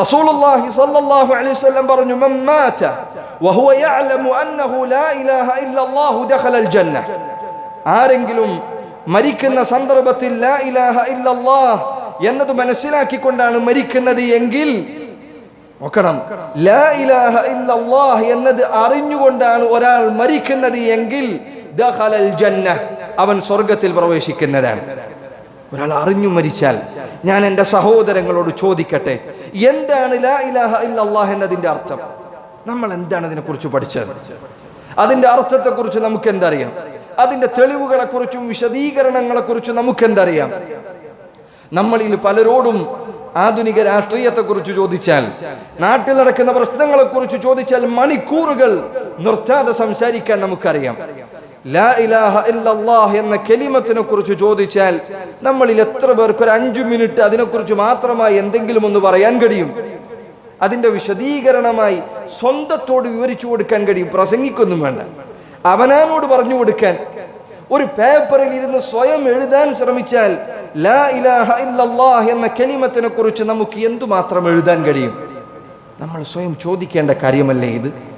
റസൂലുള്ളാഹി സ്വല്ലല്ലാഹു അലൈഹി വസല്ലം പറഞ്ഞു മൻ മാത വഹുവ യഅലമു അന്നഹു ലാ ഇലാഹ ഇല്ലല്ലാഹു ദഖലൽ ജന്ന ആരെങ്കിലും മരിക്കുന്ന സന്ദർഭത്തിൽ ലാ ഇലാഹ ഇല്ലല്ലാഹ് എന്നത് മനസ്സിലാക്കിക്കൊണ്ടാണ് മരിക്കുന്നത് എങ്കിൽ നോക്കണം. ലാ ഇലാഹ ഇല്ലല്ലാഹ് എന്നത് അറിഞ്ഞുകൊണ്ടാണ് ഒരാൾ മരിക്കുന്നത് എങ്കിൽ ജന്ന അവൻ സ്വർഗത്തിൽ പ്രവേശിക്കുന്നതാണ്. ഒരാൾ അറിഞ്ഞു മരിച്ചാൽ ഞാൻ എന്റെ സഹോദരങ്ങളോട് ചോദിക്കട്ടെ എന്താണ് ലാ ഇലാഹ ഇല്ലല്ലാഹ് എന്നതിന്റെ അർത്ഥം? നമ്മൾ എന്താണ് അതിനെക്കുറിച്ച് പഠിച്ചത്? അതിന്റെ അർത്ഥത്തെക്കുറിച്ച് നമുക്ക് എന്തറിയാം അതിന്റെ തെളിവുകളെക്കുറിച്ചും വിശദീകരണങ്ങളെക്കുറിച്ചും നമുക്ക് എന്തറിയാം നമ്മളിൽ പലരോടും ആധുനിക രാഷ്ട്രീയത്തെക്കുറിച്ച് ചോദിച്ചാൽ നാട്ടിൽ നടക്കുന്ന പ്രശ്നങ്ങളെക്കുറിച്ച് ചോദിച്ചാൽ മണിക്കൂറുകൾ നിർത്താതെ സംസാരിക്കാൻ നമുക്കറിയാം. ലാ ഇലാഹ ഇല്ലല്ലാഹ് എന്ന കെലിമത്തിനെ കുറിച്ച് ചോദിച്ചാൽ നമ്മളിൽ എത്ര പേർക്ക് ഒരു അഞ്ചു മിനിറ്റ് അതിനെക്കുറിച്ച് മാത്രമായി എന്തെങ്കിലും ഒന്ന് പറയാൻ കഴിയും? അതിന്റെ വിശദീകരണമായി സ്വന്തത്തോട് വിവരിച്ചു കൊടുക്കാൻ കഴിയും പ്രസംഗിക്കൊന്നും വേണ്ട. അവനാനോട് പറഞ്ഞു കൊടുക്കാൻ. ഒരു പേപ്പറിൽ ഇരുന്ന് സ്വയം എഴുതാൻ ശ്രമിച്ചാൽ ലാ ഇലാഹ ഇല്ലല്ലാഹ് എന്ന കെലിമത്തിനെ കുറിച്ച് നമുക്ക് എന്തുമാത്രം എഴുതാൻ കഴിയും? നമ്മൾ സ്വയം ചോദിക്കേണ്ട കാര്യമല്ലേ ഇത്?